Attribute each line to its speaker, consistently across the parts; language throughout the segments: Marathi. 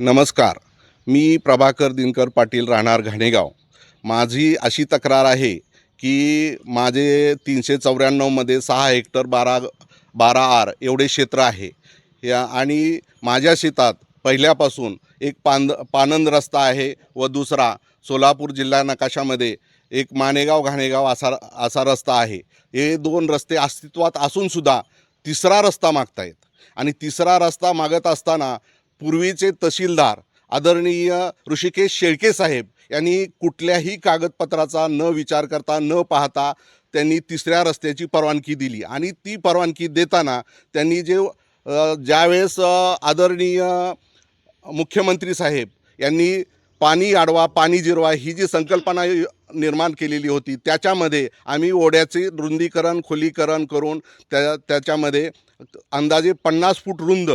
Speaker 1: नमस्कार. मी प्रभाकर दिनकर पाटील राहणार घाणेगाव. माझी अशी तक्रार आहे की माझे तीनशे चौऱ्याण्णवमध्ये सहा हेक्टर बारा बारा आर एवढे क्षेत्र आहे. या आणि माझ्या शेतात पहिल्यापासून एक पांद पानंद रस्ता आहे व दुसरा सोलापूर जिल्हा नकाशामध्ये एक मानेगाव घाणेगाव असा असा रस्ता आहे. हे दोन रस्ते अस्तित्वात असूनसुद्धा तिसरा रस्ता मागतायत. आणि तिसरा रस्ता मागत असताना पूर्वीचे तहसीलदार आदरणीय ऋषिकेश शेळके साहेब यांनी कुठल्याही कागदपत्राचा न विचार करता न पाहता त्यांनी तिसऱ्या रस्त्याची परवानगी दिली. आणि ती परवानगी देताना त्यांनी जे ज्यावेळेस आदरणीय मुख्यमंत्री साहेब यांनी पाणी अडवा पाणी जिरवा ही जी संकल्पना निर्माण केलेली होती त्याच्यामध्ये आम्ही ओढ्याचे रुंदीकरण खोलीकरण करून त्या त्याच्यामध्ये अंदाजे पन्नास फूट रुंद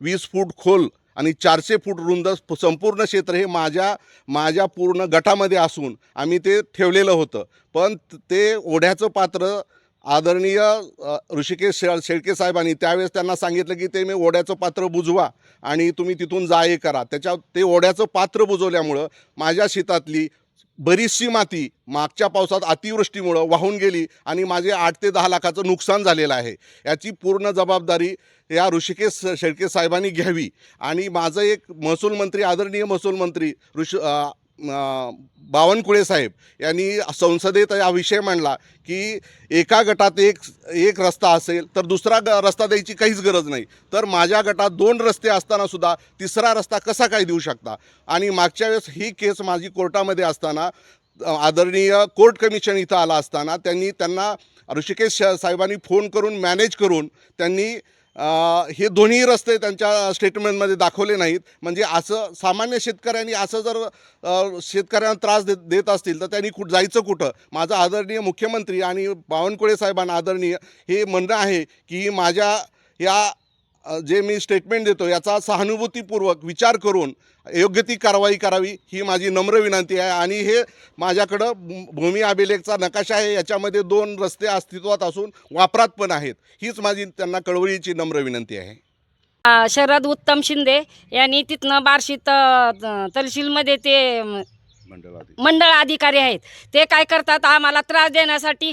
Speaker 1: वीस फूट खोल आणि चारशे फूट रुंद संपूर्ण क्षेत्र हे माझ्या माझ्या पूर्ण गटामध्ये असून आम्ही ते ठेवलेलं होतं. पण ते ओढ्याचं पात्र आदरणीय ऋषिकेश शे शेळके साहेबांनी त्यावेळेस त्यांना सांगितलं की ते मी ओढ्याचं पात्र बुजवा आणि तुम्ही तिथून जा करा. त्याच्या ते ओढ्याचं पात्र बुजवल्यामुळं माझ्या शेतातली बरीचशी माती मागच्या पावसात अतिवृष्टीमुळं वाहून गेली आणि माझे आठ ते दहा लाखाचं नुकसान झालेलं आहे. याची पूर्ण जबाबदारी या ऋषिकेश शेळके साहेबांनी घ्यावी. आणि माझं एक महसूल मंत्री आदरणीय महसूल मंत्री ऋष बावनकुळे साहेब यांनी संसदेत हा विषय मांडला की एका गटात एक एक रस्ता असेल तर दुसरा ग रस्ता द्यायची काहीच गरज नाही. तर माझ्या गटात दोन रस्ते असताना सुद्धा तिसरा रस्ता कसा काय देऊ शकता? आणि मागच्या वेळेस ही केस माझी कोर्टामध्ये असताना आदरणीय कोर्ट कमिशन इथं आला असताना त्यांनी त्यांना ऋषिकेश साहेबांनी फोन करून मॅनेज करून त्यांनी हे दोन्ही रस्ते त्यांच्या स्टेटमेंटमध्ये दाखवले नाहीत. म्हणजे असं सामान्य शेतकऱ्यांनी असं जर शेतकऱ्यांना त्रास देत देत असतील तर त्यांनी कुठं जायचं कुठं? माझं आदरणीय मुख्यमंत्री आणि बावनकुळे साहेबांना आदरणीय हे म्हणणं आहे की माझ्या या जे मी स्टेटमेंट देतो याचा सहानुभूतीपूर्वक विचार करून योग्य ती कारवाई करावी ही माझी नम्र विनंती आहे. आणि हे माझ्याकडं भूमी अभिलेखचा नकाशा आहे याच्यामध्ये दोन रस्ते अस्तित्वात असून वापरात पण आहेत. हीच माझी त्यांना कळवळीची नम्र विनंती आहे.
Speaker 2: शरद उत्तम शिंदे यांनी तिथनं बार्शीत त- तहसीलमध्ये ते मंडळ अधिकारी आहेत. ते काय करतात आम्हाला त्रास देण्यासाठी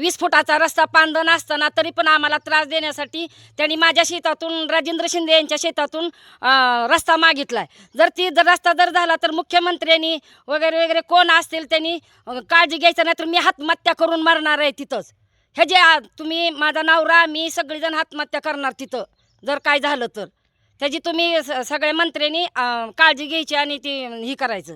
Speaker 2: वीस फुटाचा रस्ता पांदण असताना तरी पण आम्हाला त्रास देण्यासाठी त्यांनी माझ्या शेतातून राजेंद्र शिंदे यांच्या शेतातून रस्ता रस्ता मागितलाय. जर ती जर रस्ता जर झाला तर मुख्यमंत्र्यांनी वगैरे वगैरे कोण असतील त्यांनी काळजी घ्यायचं नाही तर मी आत्महत्या करून मरणार आहे तिथंच. हे जे तुम्ही माझा नवरा मी सगळीजण आत्महत्या करणार तिथं जर काय झालं तर. त्याची तुम्ही स- सगळ्या मंत्र्यांनी काळजी घ्यायची आणि ती ही करायचं.